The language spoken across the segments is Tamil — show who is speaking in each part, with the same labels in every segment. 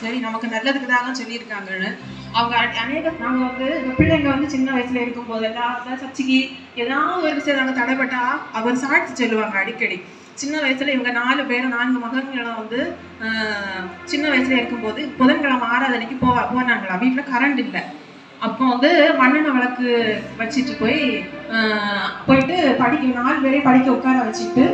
Speaker 1: சரி நமக்கு நல்லதுக்கு தான் சொல்லியிருக்காங்கன்னு. அவங்க அநேக நாங்க வந்து இந்த பிள்ளைங்க வந்து சின்ன வயசுல இருக்கும் போதெல்லாம் அதான் சர்ச்சைக்கு ஏதாவது ஒரு விஷயம் தடைப்பட்டா அவர் சாட்சி சொல்லுவாங்க அடிக்கடி. சின்ன வயசுல இவங்க நாலு பேரும் நான்கு மகன்களும் வந்து ஆஹ், சின்ன வயசுல இருக்கும்போது புதன்கிழமை ஆராதனைக்கு போ போனாங்களா வீட்டில் கரண்ட் இல்லை. அப்போ வந்து மண்ணெண்ண விளக்கு வச்சுட்டு போய் ஆஹ், போயிட்டு படிக்க நாலு பேரையும் படிக்க உட்கார வச்சுட்டு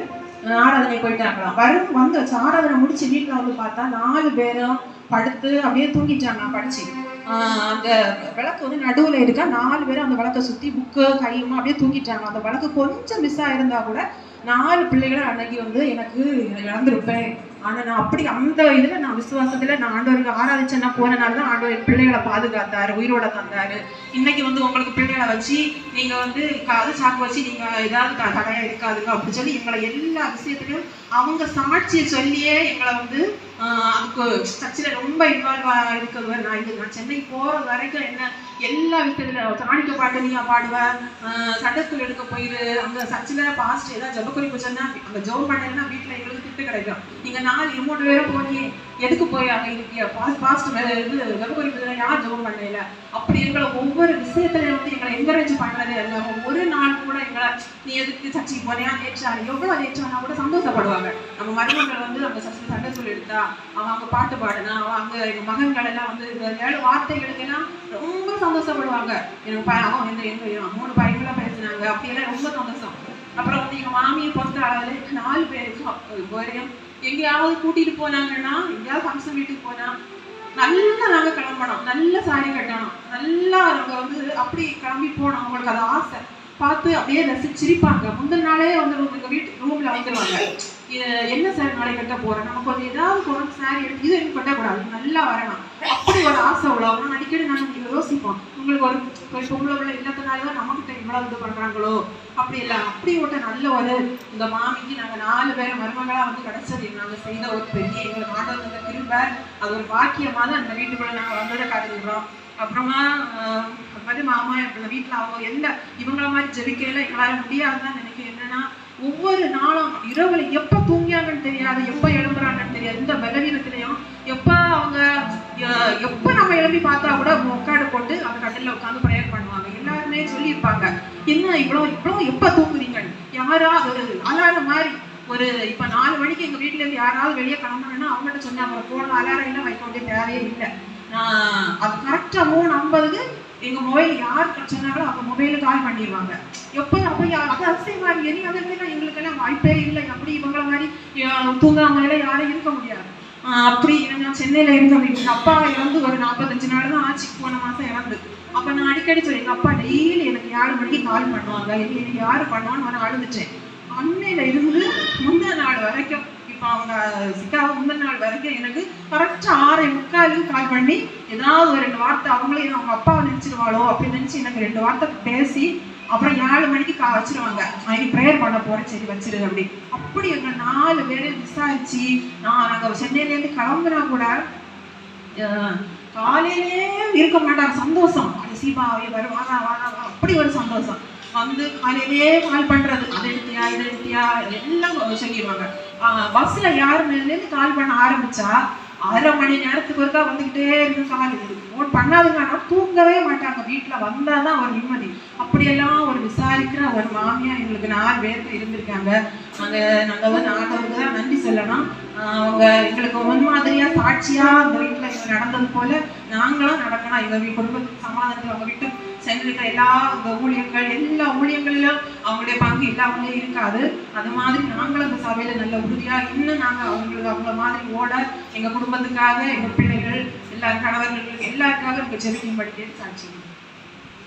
Speaker 1: ஆராதனை போயிட்டாங்களாம் வரும் வந்து ஆராதனை முடிச்சு வீட்டில் வந்து பார்த்தா நாலு பேரும் படுத்து அப்படியே தூங்கிட்டாங்க படிச்சு. ஆஹ், அந்த விளக்கு வந்து நடுவில் இருக்கா? நாலு பேரும் அந்த விளக்கை சுற்றி புக்கு கையுமா அப்படியே தூங்கிட்டாங்க. அந்த விளக்கு கொஞ்சம் மிஸ் ஆயிருந்தா கூட நாலு பிள்ளைகளை அன்னைக்கு வந்து எனக்கு இழந்திருப்பேன் ஆனால் நான் அப்படி அந்த இதில் நான் விசுவாசத்தில் நான் ஆண்டவருக்கு ஆராதிச்சேன்னா போனனால தான் ஆண்டவர் பிள்ளைகளை பாதுகாத்தாரு உயிரோட தந்தாரு. இன்னைக்கு வந்து உங்களுக்கு பிள்ளைகளை வச்சு நீங்கள் வந்து காது சாக்கு வச்சு நீங்கள் ஏதாவது த- இருக்காதுங்க அப்படி சொல்லி எங்களை எல்லா விஷயத்துலையும் அவங்க சாட்சியை சொல்லியே எங்களை வந்து அதுக்கு சர்ச்சில் ரொம்ப இன்வால்வ் இருக்கிறது நான் இது நான் சென்னைக்கு போகிற வரைக்கும் என்ன எல்லா விஷயத்துல சாணிக்க பாட்டு நீயா பாடுவ சண்டை எடுக்க போயிரு. அங்க சர்ச்சில் பாஸ்ட் ஏதாவது ஜபக்குறிப்பு சொன்னா அங்க ஜோம் பண்ணீங்கன்னா வீட்டுல எங்களுக்கு திட்டு கிடைக்கும். நீங்க நாலு மூணு பேரும் போனீங்க எதுக்கு போய் அங்கே இருக்கிய பாஸ்ட் பாஸ்ட் இது ஜபக்குறிப்பு யார் ஜோம் பண்ணல அப்படி எங்களை ஒவ்வொரு விஷயத்துல வந்து எங்களை என்கரேஜ் பண்ணது இல்லாம ஒரு நாள் கூட எங்களை நீ எதுக்கு சர்ச்சைக்கு போனியா நேற்றாரு எவ்வளவு நேற்றானா கூட சந்தோஷப்படுவாங்க. நம்ம மருமகள் வந்து நம்ம சர்ச்சை சண்டை சொல்லி எடுத்தா அவன் அங்க பாட்டு பாடுனா அவன் அங்க எங்க மகன்கள் எல்லாம் வந்து இந்த ஏழு வார்த்தைகளுக்கு எல்லாம் ரொம்ப சந்தோஷப்படுவாங்க. எனக்கு ப- அவன் எங்க எங்க மூணு பையன்களா பேசினாங்க. அப்படியெல்லாம் ரொம்ப சந்தோஷம். அப்புறம் வந்து எங்க மாமியை பொறுத்த அளவில் நாலு பேருக்கும் வரையும் எங்கேயாவது கூட்டிட்டு போனாங்கன்னா எங்கேயாவது ஃபங்க்ஷன் வீட்டுக்கு போனா நல்லா நாங்க கிளம்பணும். நல்ல சாரி கட்டணும். நல்லா அவங்க வந்து அப்படி கிளம்பி போனோம் அவங்களுக்கு அது ஆசை. பார்த்து அப்படியே ரசிச்சு சிரிப்பாங்க முந்தின நாளே வந்து உங்களுக்கு வீட்டு ரூம்ல வந்துருவாங்க. என்ன சாரி நாளை கட்ட போறேன்? நம்ம கொஞ்சம் ஏதாவது ஒரு சாரி எடுத்து இது எனக்கு கட்டக்கூடாது. நல்லா வரணும். அப்படி ஒரு காசு அவ்வளோ நான் அடிக்கடி நாங்கள் யோசிப்போம். உங்களுக்கு ஒரு ஒரு பொம்பளை பிள்ளை இல்லத்தினாலதான் தான் நம்மகிட்ட இவ்வளவு இது பண்றாங்களோ? அப்படி இல்லை. அப்படி ஒரு நல்ல ஒரு இந்த மாமிக்கு நாங்க நாலு பேர் மருமகளா வந்து கிடைச்சது. நாங்க செய்த ஒரு பெரிய எங்களுக்கு ஆண்டவர் திரும்ப அது ஒரு பாக்கியமாக தான் அந்த வீட்டுக்குள்ள நாங்க வந்ததை காட்டுகிறோம் அப்புறமா ஆஹ், மாதிரி மாமா இந்த வீட்டுல அவங்க எந்த இவங்கள மாதிரி ஜெபிக்கையில் எங்களால முடியாதுதான் நினைக்கிறேன். என்னன்னா ஒவ்வொரு நாளும் இரவுல எப்ப தூங்கியாங்கன்னு தெரியாது எப்ப எழும்புறாங்கன்னு தெரியாது. இந்த பலவீனத்திலையும் எப்ப அவங்க அஹ், எப்ப நம்ம எழுப்பி பார்த்தா கூட உட்காடு போட்டு அந்த கட்டில உட்காந்து ப்ரேயர் பண்ணுவாங்க. எல்லாருமே சொல்லியிருப்பாங்க. என்ன இவ்வளவு இவ்வளவு எப்ப தூங்குறீங்க? யாரா ஒரு அலாரம் மாதிரி. ஒரு இப்ப நாலு மணிக்கு எங்க வீட்டுல இருந்து யாராவது வெளியே கிளம்பணும்னா அவங்ககிட்ட சொன்னாங்க போன அலாரம் எல்லாம் வைக்க வேண்டிய தேவையே இல்லை. அது கரெக்டா மூணு ஐம்பதுக்கு எங்க மொபைல் யார் சொன்னாங்களோ அவங்க மொபைலுக்கு கால் பண்ணிடுவாங்க எப்போ அப்போ அது அதிசயமா இனி அதை எங்களுக்கு எல்லாம் வாய்ப்பே இல்லை. அப்படி இவங்கள மாதிரி யா- தூங்காம யாரும் இருக்க முடியாது. அப்படி நான் சென்னையில இருந்தேன் எங்க அப்பா இறந்து ஒரு நாற்பத்தஞ்சு நாள் தான் ஆட்சிக்கு போன மாசம் இறந்து. அப்ப நான் அடிக்கடி சொல்லி எங்க அப்பா டெய்லி எனக்கு ஏழு மணிக்கு கால் பண்ணுவாங்க. இது எனக்கு யாரு பண்ணுவான்னு நான் அழுதுட்டேன். அன்னையில இருந்து முந்தின நாள் வரைக்கும் இப்போ அவங்க சிக்காவ முந்தின நாள் வரைக்கும் எனக்கு கரெக்டா ஆறரை முக்காலுக்கு கால் பண்ணி ஏதாவது ஒரு ரெண்டு வார்த்தை அவங்களே அவங்க அப்பாவை நினைச்சிருவாளோ அப்படி நினைச்சு எனக்கு ரெண்டு வார்த்தை பேசி அப்புறம் ஏழு மணிக்கு கா வச்சிருவாங்க. நான் இனி ப்ரேயர் பண்ண போறேன். சரி வச்சிரு அப்படி. அப்படி எங்க நாலு பேரை விசாரிச்சு நான் நாங்க சென்னையிலேருந்து கிளம்புனா கூட காலையிலே இருக்க மாட்டாங்க. சந்தோஷம். அது சீபா வரு வாங்க வா. அப்படி ஒரு சந்தோஷம். வந்து காலையிலே கால் பண்றது. அது எடுத்தியா இது எடுத்தியா? எல்லாம் சொல்லிடுவாங்க. பஸ்ல யாரு நின்று கால் பண்ண ஆரம்பிச்சா அரை மணி நேரத்துக்கு ஒருக்கா வந்துகிட்டே இருக்கு கால் ஃபோன் பண்ணாதுங்க. ஆனால் தூங்கவே மாட்டாங்க. வீட்டில் வந்தால் தான் ஒரு நிம்மதி. அப்படியெல்லாம் ஒரு விசாரிக்கிற ஒரு மாமியார் எங்களுக்கு நாலு பேருக்கு இருந்திருக்காங்க. அங்கே நாங்கள் வந்து நான் தான் அவங்க எங்களுக்கு முன்மாதிரியா சாட்சியா அந்த வீட்டுல நடந்தது போல நாங்களும் நடக்கணும். எங்க குடும்பத்துக்கு சமாதானத்துல அவங்க வீட்டு சென்றிருக்கிற எல்லா இந்த ஊழியங்கள் எல்லா ஊழியங்களிலும் அவங்களுடைய பங்கு எல்லாமே இருக்காது. அது மாதிரி நாங்களும் அந்த சபையில நல்ல உறுதியா இன்னும் நாங்க அவங்களுக்கு அவங்கள மாதிரி ஓட எங்க குடும்பத்துக்காக எங்க பிள்ளைகள் எல்லா கணவர்கள் எல்லாருக்காக எங்க ஜெபிக்கும்படி சாட்சி.